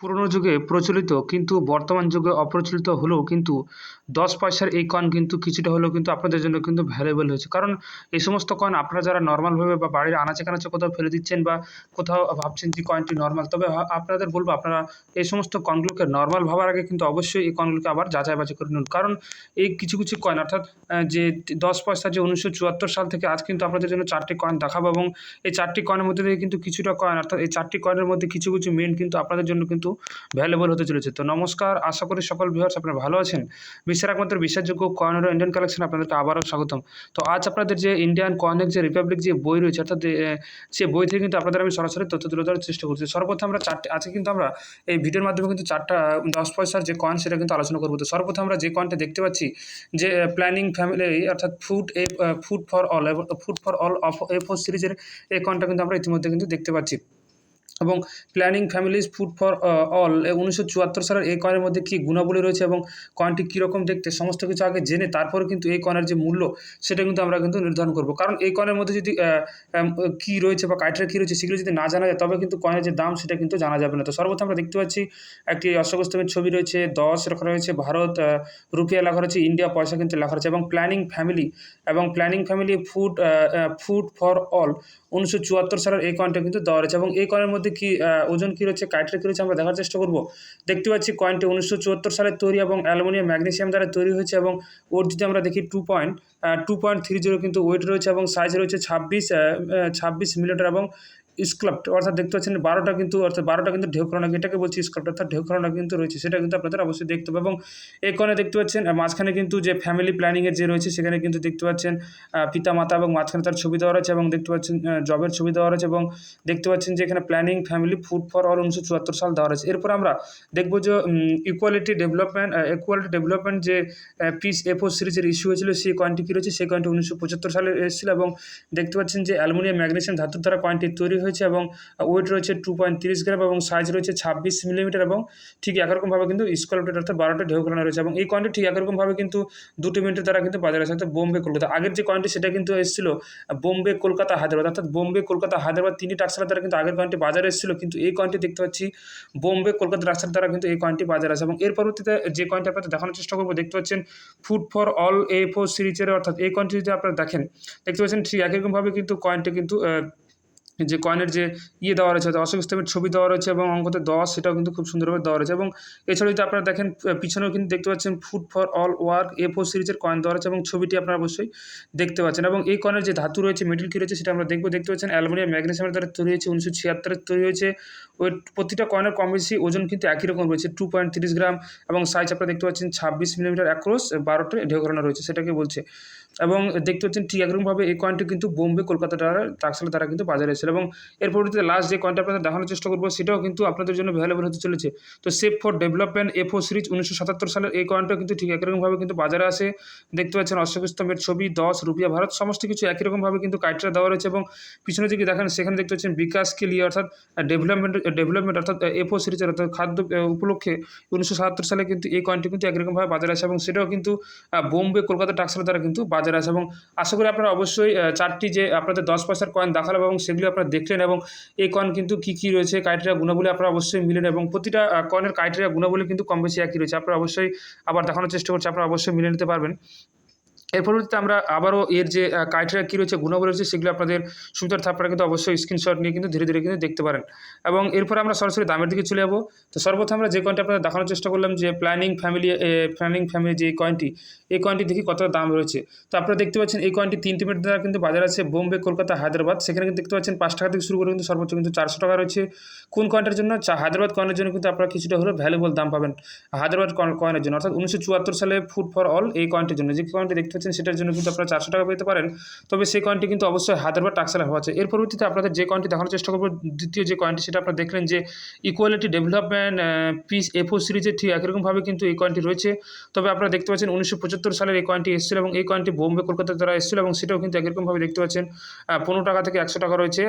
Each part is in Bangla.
পুরোনো যুগে প্রচলিত কিন্তু বর্তমান যুগে অপ্রচলিত হলেও কিন্তু দশ পয়সার এই কয়েন কিন্তু কিছুটা হলেও কিন্তু আপনাদের জন্য কিন্তু ভ্যালুয়েবল হয়েছে। কারণ এই সমস্ত কয়েন আপনারা যারা নর্মালভাবে বা বাড়ির আনাচে কানাচে কোথাও ফেলে দিচ্ছেন বা কোথাও ভাবছেন যে কয়েনটি নর্মাল তবে আপনাদের বলব আপনারা এই সমস্ত কয়েনগুলোকে নর্মাল ভাবার আগে কিন্তু অবশ্যই এই কয়েনগুলোকে আবার যাচাই বাছাই করে নিন। কারণ এই কিছু কিছু কয়েন অর্থাৎ যে দশ পয়সা যে উনিশশো চুয়াত্তর সাল থেকে আজ কিন্তু আপনাদের জন্য চারটি কয়েন দেখাবো এবং এই চারটি কয়েনের মধ্যে থেকে কিন্তু কিছুটা কয়েন অর্থাৎ এই চারটি কয়েনের মধ্যে কিছু কিছু মেন কিন্তু আপনাদের জন্য কিন্তু ভ্যালুয়েবল হতে চলেছে। তো নমস্কার, আশা করি সকল ভিউয়ার্স আপনারা ভালো আছেন। বিশ্বের একমাত্র বিশ্বাসযোগ্য কয়েন কয়েনের ইন্ডিয়ান কালেকশন আপনাদেরকে আবারও স্বাগতম। তো আজ আপনাদের যে ইন্ডিয়ান কয়েনের যে রিপাবলিক যে বই রয়েছে, অর্থাৎ সে বই থেকে কিন্তু আপনাদের আমি সরাসরি তথ্য তুলে ধরার চেষ্টা করছি। সর্বপ্রথম আমরা চারটে, আজকে কিন্তু আমরা এই ভিডিওর মাধ্যমে কিন্তু চারটা, দশ পয়সার যে কয়েন সেটা কিন্তু আলোচনা করব। তো সর্বপ্রথম আমরা যে কয়েনটা দেখতে পাচ্ছি, যে প্ল্যানিং ফ্যামিলি অর্থাৎ food a food for all food for all of A four সিরিজের এই কয়েনটা কিন্তু আমরা ইতিমধ্যে কিন্তু দেখতে পাচ্ছি। এবং planning families food for all উনিশশো চুয়াত্তর সালের এই কয়েনের মধ্যে কী গুণাবলী রয়েছে এবং কয়েনটি কীরকম দেখতে? সমস্ত কিছু আগে জেনে তারপরে কিন্তু এই কয়েনের যে মূল্য, সেটা কিন্তু আমরা কিন্তু নির্ধারণ করব। কারণ এই কয়েনের মধ্যে যদি কী রয়েছে বা কাইটেরিয়া কী রয়েছে সেগুলো যদি না জানা যায়, তবে কিন্তু কয়েনের যে দাম সেটা কিন্তু জানা যাবে না। তো সর্বপ্রথম আমরা দেখতে পাচ্ছি, একটি অশোক স্তম্ভের ছবি রয়েছে, দশ লেখা রয়েছে, ভারত রুপিয়া লেখা রয়েছে, ইন্ডিয়া পয়সা কিন্তু লেখা রয়েছে এবং প্ল্যানিং ফ্যামিলি এবং planning family food food for all উনিশশো চুয়াত্তর সালের এই কয়েনটা কিন্তু দেওয়া রয়েছে এবং এই কয়েনের মধ্যে কি ওজন কী রয়েছে কাইটের কী রয়েছে আমরা দেখার চেষ্টা করব। দেখতে পাচ্ছি কয়েনটি উনিশশো চুয়াত্তর সালের তৈরি এবং অ্যালুমিনিয়াম ম্যাগনেসিয়াম দ্বারা তৈরি হয়েছে এবং ওর যদি আমরা দেখি two point two point three zero কিন্তু ওয়েট রয়েছে এবং সাইজ রয়েছে ছাব্বিশ ছাব্বিশ মিলিমিটার এবং স্ক্লাপ্ট অর্থাৎ দেখতে পাচ্ছেন বারোটা কিন্তু, অর্থাৎ বারোটা কিন্তু ঢেউ খেলানো, এটাকে বলছি স্ক্লাপ্ট অর্থাৎ ঢেউ খেলানো কিন্তু রয়েছে, সেটা কিন্তু আপনাদের অবশ্যই দেখতে হবে। এবং এই কোণে দেখতে পাচ্ছেন মাঝখানে কিন্তু যে ফ্যামিলি প্ল্যানিংয়ের যে রয়েছে, সেখানে কিন্তু দেখতে পাচ্ছেন পিতা মাতা এবং মাঝখানে তার ছবি দেওয়া রয়েছে এবং দেখতে পাচ্ছেন জবের ছবি দেওয়া রয়েছে এবং দেখতে পাচ্ছেন যে এখানে planning family food for all উনিশশো চুয়াত্তর সাল দেওয়া রয়েছে। এরপর আমরা দেখব যে ইকুয়ালিটি ডেভেলপমেন্ট ইকুয়ালিটি ডেভেলপমেন্ট যে পিস এফো সিরিজের ইস্যু হয়েছিল, সেই কয়েনটি কী রয়েছে? সেই কয়েনটি উনিশশো পঁচাত্তর সালে এসেছিল এবং দেখতে পাচ্ছেন যে অ্যালুমিনিয়াম ম্যাগনেসিয়াম ধাতুর দ্বারা কয়েনটি তৈরি হয়েছে এবং ওয়েট রয়েছে টু পয়েন্ট তিরিশ গ্রাম এবং সাইজ রয়েছে ছাব্বিশ মিলিমিটার এবং ঠিক একরকমভাবে কিন্তু স্কোয়ার অর্থাৎ বারোটা ঢেউ খেলানো রয়েছে এবং এই কয়েনটি ঠিক একরকমভাবে কিন্তু দুটি মিনিটের দ্বারা কিন্তু বাজারে আসে, অর্থাৎ বোম্বে, কলকাতা। আগের যে কয়েনটি সেটা কিন্তু এসেছিল বোম্বে, কলকাতা, হায়দ্রাবাদ। অর্থাৎ বোম্বে, কলকাতা, হায়দ্রাবাদ তিনটি টাক্সালের দ্বারা কিন্তু আগের কয়েনটি বাজারে এসেছিল, কিন্তু এই কয়েনটি দেখতে পাচ্ছি বোম্বে, কলকাতা টাক্সার দ্বারা কিন্তু এই কয়েনটি বাজারে আসে। এবং এর পরবর্তীতে যে কয়েনটি আপনাদের দেখানোর চেষ্টা করব, দেখতে পাচ্ছেন food for all A four সিরিজের অর্থাৎ এই কয়েনটি যদি আপনারা দেখেন, দেখতে পাচ্ছেন ঠিক একই রকমভাবে কিন্তু কয়েনটি কিন্তু যে কয়েনের যে ইয়ে দেওয়া রয়েছে অশোক স্তম্ভের ছবি দেওয়া রয়েছে এবং অঙ্কতে দশ, সেটাও কিন্তু খুব সুন্দরভাবে দেওয়া রয়েছে এবং এছাড়াও যদি আপনারা দেখেন পিছনেও কিন্তু দেখতে পাচ্ছেন food for all work A four সিরিজের কয়েন দেওয়া রয়েছে এবং ছবিটি আপনারা অবশ্যই দেখতে পাচ্ছেন এবং এই কয়েনের যে ধাতু রয়েছে মেটেল কী রয়েছে, সেটা আমরা দেখব। দেখতে পাচ্ছেন অ্যালুমিনিয়াম, ম্যাগনেসিয়ামের দ্বারা তৈরি হয়েছে, উনিশশো ছিয়াত্তরের তৈরি হয়েছে। ওই প্রতিটা কয়েনের কম বেশি ওজন কিন্তু একই রকম রয়েছে টু পয়েন্ট তিরিশ গ্রাম এবং সাইজ আপনারা দেখতে পাচ্ছেন ছাব্বিশ মিলিমিটার অ্যাক্রোস বারোটা ঢেউ ঘরানো রয়েছে, সেটাকে বলছে। এবং দেখতে পাচ্ছেন ঠিক একরকমভাবে এই কয়েনটি কিন্তু বোম্বে, কলকাতা দ্বারা টাক্সালে তারা কিন্তু বাজারে এসেছিল এবং এর পরবর্তীতে লাস্ট যে কয়েনটা আপনাদের দেখানোর চেষ্টা করব, সেটাও কিন্তু আপনাদের জন্য ভ্যালুয়েবল হতে চলেছে। তো safe for development FAO series উনিশশো সাতাত্তর সালের এই কয়েনটা কিন্তু ঠিক একরকমভাবে কিন্তু বাজারে আসে। দেখতে পাচ্ছেন অশোক স্তম্ভের ছবি, দশ, রুপিয়া ভারত, সমস্ত কিছু একই রকমভাবে কিন্তু কাইটরা দেওয়া রয়েছে এবং পিছনে দিকে দেখেন, সেখানে দেখতে পাচ্ছেন বিকাশকে লিয়ে অর্থাৎ ডেভেলপমেন্ট ডেভেলপমেন্ট অর্থাৎ এফও সিরিজের অর্থাৎ খাদ্য উপলক্ষে উনিশশো সাতাত্তর সালে কিন্তু এই কয়েনটি কিন্তু একরকমভাবে বাজারে আসে এবং সেটাও কিন্তু বোম্বে, কলকাতা টাক্সার দ্বারা কিন্তু বাজারে আসে এবং আশা করি আপনারা অবশ্যই চারটি যে আপনাদের দশ পয়সার কয়েন দেখালাম এবং সেগুলি আপনারা দেখলেন এবং এই কয়েন কিন্তু কী কী রয়েছে ক্রাইটেরিয়া গুণাবলী আপনারা অবশ্যই মিলেন এবং প্রতিটা কয়েনের ক্রাইটেরিয়া গুণাবলী কিন্তু কম বেশি একই রয়েছে। আপনারা অবশ্যই আবার দেখানোর চেষ্টা করছি, আপনারা অবশ্যই মিলে নিতে পারবেন। এর পরবর্তীতে আমরা আবারও এর যে ক্রাইটেরিয়া কী রয়েছে, গুণাবলী রয়েছে, সেগুলো আপনাদের সুবিধার্থে আপনারা কিন্তু অবশ্যই স্ক্রিনশট নিয়ে কিন্তু ধীরে ধীরে কিন্তু দেখতে পারেন। এবং এরপর আমরা সরাসরি দামের দিকে চলে যাব। তো সর্বপ্রথম আমরা যে কয়েনটি আপনাদের দেখানোর চেষ্টা করলাম যে প্ল্যানিং ফ্যামিলি প্ল্যানিং ফ্যামিলি যে কয়েনটি এই কয়েনটি দেখি কত দাম রয়েছে। তো আপনারা দেখতে পাচ্ছেন এই কয়েনটি তিনটি মিনিট দ্বারা কিন্তু বাজার আছে বোম্বে, কলকাতা, হায়দ্রাবাদ। সেখানে কিন্তু দেখতে পাচ্ছেন পাঁচ টাকা থেকে শুরু করে কিন্তু সর্বোচ্চ কিন্তু চারশো টাকা রয়েছে। কোন কয়েনটার জন্য? হায়দ্রাবাদ কয়েনের জন্য কিন্তু আপনারা কিছুটা হলেও ভ্যালুবল দাম পাবেন হায়দ্রাবাদ কয়েন- কয়েনের জন্য। অর্থাৎ উনিশশো চুয়াত্তর সালে ফুড ফর অল এই কয়েনটির জন্য। যে কয়েনটি দেখতে পাচ্ছেন সেটার জন্য কিন্তু আপনারা চারশো টাকা পেতে পারেন। তবে সেই কয়েনটি কিন্তু অবশ্যই হায়দ্রাবাদ টাক্সালে হওয়া আছে। এর পরবর্তীতে আপনাদের যে কয়েনটি দেখানোর চেষ্টা করব, দ্বিতীয় যে কয়েনটি সেটা আপনারা দেখলেন যে ইকুয়ালিটি ডেভেলপমেন্ট পিস এফও সিরিজের ঠিক একরকমভাবে কিন্তু এই কয়েনটি রয়েছে। তবে আপনারা দেখতে পাচ্ছেন উনিশশো পঁচাত্তর সালের এই কয়েনটি এসেছিল এবং এই কয়েনটি বোম্বে কলকাতার দ্বারা এসেছিল এবং সেটাও কিন্তু একরকমভাবে দেখতে পাচ্ছেন পনেরো টাকা থেকে একশো টাকা রয়েছে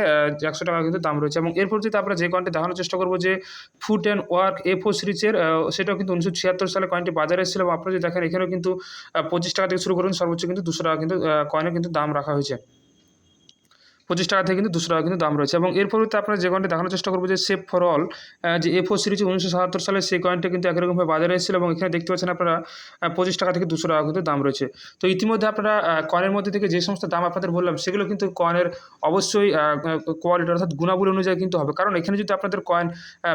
একশো টাকা কিন্তু দাম রয়েছে। এবং এর পরবর্তীতে আমরা যে কয়েনটি দেখানোর চেষ্টা করব যে ফুড অ্যান্ড ওয়ার্ক এফও সিরিজের সেটাও কিন্তু উনিশশো ছিয়াত্তর সালে কয়েনটি বাজারে এসেছিল এবং আপনারা যদি দেখেন এখানেও কিন্তু পঁচিশ টাকা থেকে শুরু করুন সর্বোচ্চ কিন্তু দুশো টাকা কিন্তু কয়েনের কিন্তু দাম রাখা হয়েছে। পঁচিশ টাকা থেকে কিন্তু দুশো টাকা কিন্তু দাম রয়েছে। এবং এর পরিবর্তে আপনারা যে কয়েনটি দেখানোর চেষ্টা করব যে সেফ ফর অল যে এ ফোর সিরিজ উনিশশো সাতাত্তর সালে সেই কয়েনটা কিন্তু একরকমভাবে বাজারে এসেছিল এবং এখানে দেখতে পাচ্ছেন আপনারা পঁচিশ টাকা থেকে দুশো টাকা কিন্তু দাম রয়েছে। তো ইতিমধ্যে আপনারা কয়েনের মধ্যে থেকে যে সমস্ত দাম আপনাদের বললাম, সেগুলো কিন্তু কয়েনের অবশ্যই কোয়ালিটি অর্থাৎ গুণাবলী অনুযায়ী কিন্তু হবে। কারণ এখানে যদি আপনাদের coin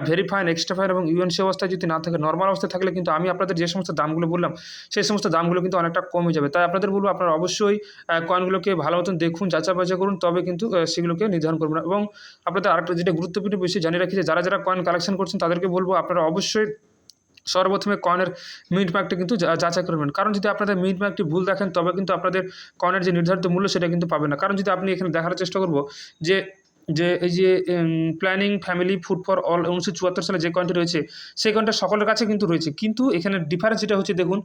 very fine extra fine এবং ইউএনসি অবস্থায় যদি না থাকে নর্মাল অবস্থায় থাকলে কিন্তু আমি আপনাদের যে সমস্ত দামগুলো বললাম, সেই সমস্ত দামগুলো কিন্তু অনেকটা কমে যাবে। তাই আপনাদের বলব আপনারা অবশ্যই কয়েনগুলোকে ভালো মতন দেখুন যাচাই বাছাই করুন, তবে কিন্তু আহ, সেগুলোকে নির্ধারণ করব না। এবং আপনাদের আরেকটা যেটা গুরুত্বপূর্ণ বিষয় জানিয়ে রাখি যে যারা যারা কয়েন কালেকশন করছেন তাদেরকে বলব আপনারা অবশ্যই সর্বপ্রথমে কয়েনের মিট মার্কটি কিন্তু যাচাই করবেন কারণ যদি আপনাদের মিট মার্কটি ভুল দেখেন তবে কিন্তু আপনাদের কয়েনের যে নির্ধারিত মূল্য সেটা কিন্তু পাবেন না। কারণ যদি আপনি এখানে দেখার চেষ্টা করব যে যে এই যে planning family food for all উনিশশো চুয়াত্তর সালে যে কয়েনটি রয়েছে, সেই কয়েনটা সকলের কাছে কিন্তু রয়েছে। কিন্তু এখানে ডিফারেন্স যেটা হচ্ছে, দেখুন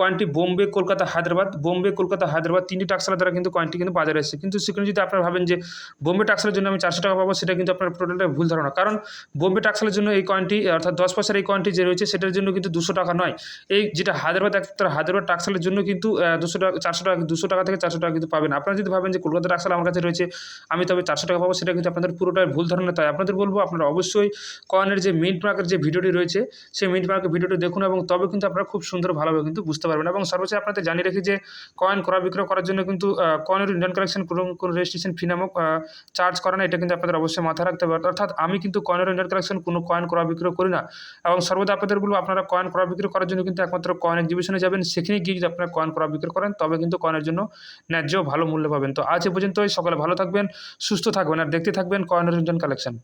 কয়েনটি বোম্বে, কলকাতা, হায়দ্রাবাদ। বোম্বে, কলকাতা, হায়দ্রাবাদ তিনটি টাক্সালের দ্বারা কিন্তু কয়েনটি কিন্তু বাজারে এসেছে। কিন্তু সেখানে যদি আপনারা ভাবেন যে, বোম্বে টাক্সালের জন্য আমি চারশো টাকা পাবো, সেটা কিন্তু আপনার টোটালটা ভুল ধারণা। কারণ বোম্বে টাক্সালের জন্য এই কয়েনটি অর্থাৎ দশ পয়সার এই কয়েনটি যে রয়েছে, সেটার জন্য কিন্তু দুশো টাকা নয়। এই যেটা হায়দ্রাবাদ একমাত্র হায়দ্রাবাদ টাক্সালের জন্য কিন্তু দুশো টাকা, চারশো টাকা, দুশো টাকা থেকে চারশো টাকা কিন্তু পাবেন। আপনারা যদি ভাবেন যে, কলকাতা টাক্সাল আমার কাছে রয়েছে, আমি তবে চারশো টাকা পাবো, সেটা কিন্তু আপনাদের পুরোটাই ভুল ধারণা, তাই আপনাদের বলব আপনারা অবশ্যই কয়েনের যে মিন্ট মার্কের যে ভিডিওটি রয়েছে, সেই মিন্ট মার্কের ভিডিওটি দেখুন এবং তবে কিন্তু আপনারা খুব সুন্দর ভালোভাবে কিন্তু বুঝতে পারবেন এবং সর্বোচ্চ আপনাদের জানিয়ে রাখি যে কয়েন ক্রয় বিক্রয় করার জন্য কিন্তু কয়েনের ইন্ডিয়ান কালেকশন কোনো কোনো রেজিস্ট্রেশন ফি নামক চার্জ করে না, এটা কিন্তু আপনাদের অবশ্যই মাথায় রাখতে হবে। অর্থাৎ আমি কিন্তু কয়েনের ইন্ডিয়ান কালেকশন কোনো কয়েন ক্রয় বিক্রয় করি না এবং সর্বদা আপনাদের বলব আপনারা কয়েন ক্রয় বিক্রয় করার জন্য কিন্তু একমাত্র কয়েন এক্সিবিশনে যাবেন। সেখানে গিয়ে যদি আপনারা কয়েন ক্রয় বিক্রয় করেন, তবে কিন্তু কয়েনের জন্য ন্যায্য ভালো মূল্য পাবেন। তো আজ এ পর্যন্তই, সকালে ভালো থাকবেন, সুস্থ থাকবেন, আর দেখতে থাকবেন কয়েন রঞ্জন কালেকশন।